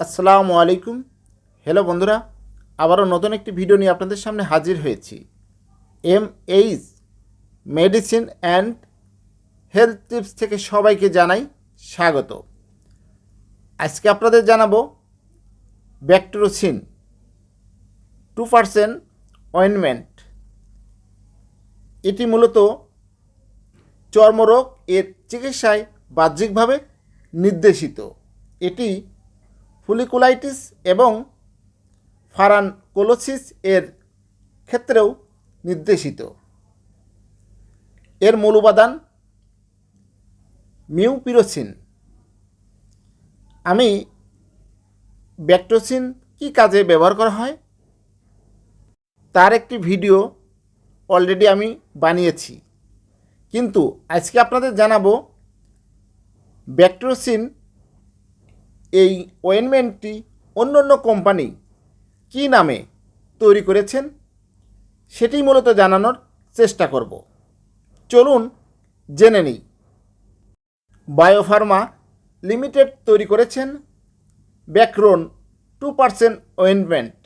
আসসালামু আলাইকুম। হ্যালো বন্ধুরা, আবারও নতুন একটি ভিডিও নিয়ে আপনাদের সামনে হাজির হয়েছি। M H medicine and health tips থেকে সবাইকে জানাই স্বাগত। আজকে আপনাদের জানাব ব্যাকটেরোসিন টু পারসেন্ট অয়েনমেন্ট এটি মূলত চর্মরোগ এর চিকিৎসায় বাহ্যিকভাবে নির্দেশিত। এটি ফুলিকুলাইটিস এবং ফারানকোলোসিস এর ক্ষেত্রেও নির্দেশিত। এর মূল উপাদান মিউপিরোসিন। আমি ব্যাকটোসিন কী কাজে ব্যবহার করা হয়? তার একটি ভিডিও অলরেডি আমি বানিয়েছি। কিন্তু আজকে আপনাদের জানাব ব্যাকটোসিন এই ওয়েনমেন্টটি অন্য অন্য কোম্পানি কী নামে তৈরি করেছেন? সেটি মূলত জানানোর চেষ্টা করব। চলুন জেনে নিই। বায়োফার্মা লিমিটেড তৈরি করেছেন Bactroban two percent ointment.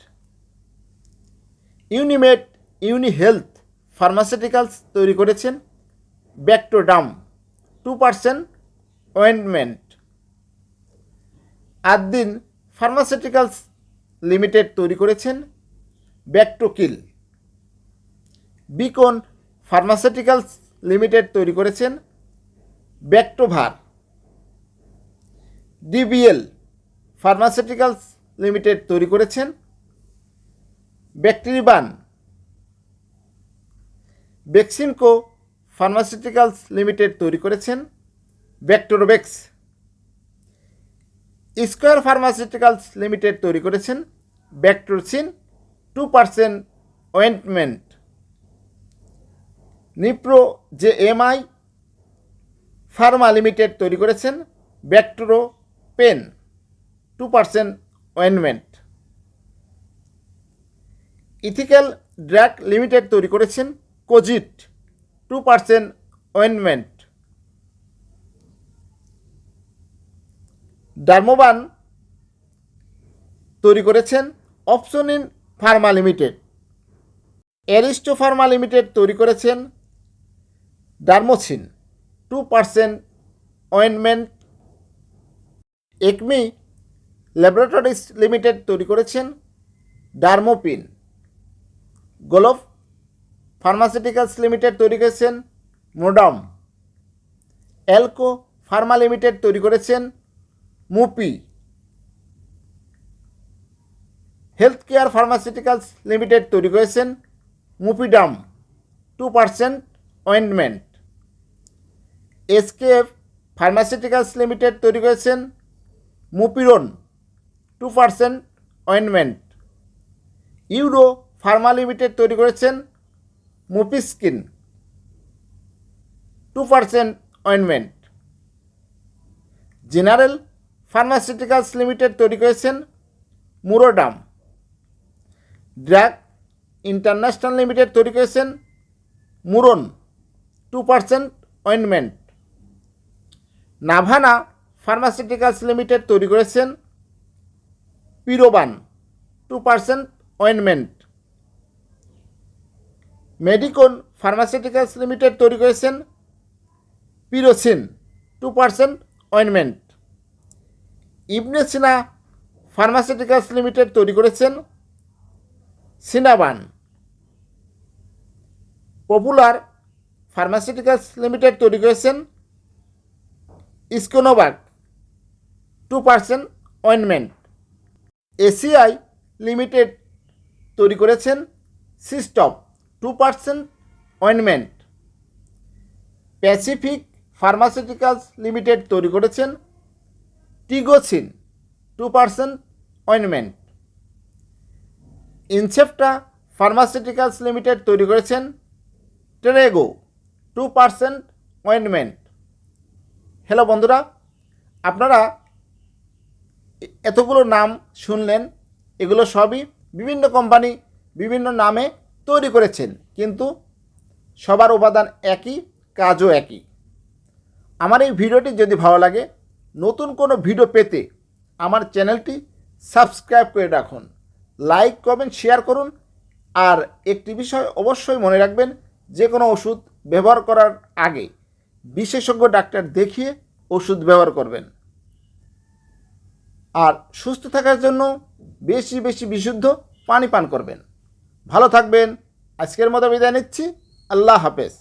Unimed Uni health pharmaceuticals তৈরি করেছেন ব্যাকটোডাম two percent ointment Addin pharmaceuticals limited তৈরি করেছেন। ব্যাকটোকিল বিকন ফার্মাসিউটিক্যালস লিমিটেড তৈরি করেছেন। ব্যাকটোভার ডিবিএল ফার্মাসিউটিক্যালস লিমিটেড তৈরি করেছেন। ব্যাকটেরিবান বেক্সিমকো ফার্মাসিউটিক্যালস লিমিটেড তৈরি করেছেন। ব্যাক্টোরোবেক্স স্কোয়ার ফার্মাসিউটিক্যালস লিমিটেড তৈরি করেছেন। ব্যাক্টোরসিন টু পারসেন্ট ওয়েন্টমেন্ট নিপ্রো যে এমআই ফার্মা লিমিটেড তৈরি করেছেন। ব্যাক্টোরো pen two percent ointment ethical drug limited তৈরি করেছেন। কোজিট টু পারসেন্ট ওয়েন্টমেন্ট ডার্মোবান তৈরি করেছেন Opsonin pharma limited Aristo pharma limited তৈরি করেছেন ডার্মোসিন two percent ointment Acme laboratories limited তৈরি করেছেন ডার্মোপিন গোলফ ফার্মাসিউটিক্যালস লিমিটেড তৈরি করেছেন মোডাম অ্যালকো ফার্মা লিমিটেড তৈরি করেছেন মুপি হেলথ কেয়ার ফার্মাসিউটিক্যালস লিমিটেড তৈরি করেছেন মুপিডাম two percent ointment SKF pharmaceuticals limited তৈরি করেছেন মুপিরন two percent ointment Euro pharma limited তৈরি করেছেন মুপিস্কিন two percent ointment general pharmaceuticals limited তৈরি করেছেন মুরোডাম। ড্রাগ ইন্টারন্যাশনাল লিমিটেড তৈরি করেছেন মুরন two percent ointment Navana pharmaceuticals limited তৈরি করেছেন পিরোবান two percent ointment Medicon pharmaceuticals limited তৈরি করেছেন পিরোসিন two percent ointment Ibn Sina pharmaceuticals limited তৈরি করেছেন। সিনাবান, পপুলার ফার্মাসিউটিক্যালস লিমিটেড তৈরি করেছেন। ইসকোনোভাক two percent ointment ACI limited তৈরি করেছেন। সিস্টপ two percent ointment Pacific pharmaceuticals limited তৈরি করেছেন। টিগোসিন two percent ointment Incepta pharmaceuticals limited তৈরি করেছেন টেরেগো টু পারসেন্ট অয়েনমেন্ট হ্যালো বন্ধুরা, আপনারা এতগুলো নাম শুনলেন, এগুলো সবই বিভিন্ন কোম্পানি বিভিন্ন নামে তৈরি করেছেন, কিন্তু সবার উপাদান একই, কাজও একই। আমার এই ভিডিওটি যদি ভালো লাগে নতুন কোনো ভিডিও পেতে আমার চ্যানেলটি সাবস্ক্রাইব করে রাখুন। লাইক কমেন্ট শেয়ার করুন। আর একটি বিষয় অবশ্যই মনে রাখবেন, যে কোনো ওষুধ ব্যবহার করার আগে বিশেষজ্ঞ ডাক্তার দেখিয়ে ওষুধ ব্যবহার করবেন। আর সুস্থ থাকার জন্য বেশি বেশি বিশুদ্ধ পানি পান করবেন। ভালো থাকবেন। আজকের মতো বিদায় নিচ্ছি। আল্লাহ হাফেজ।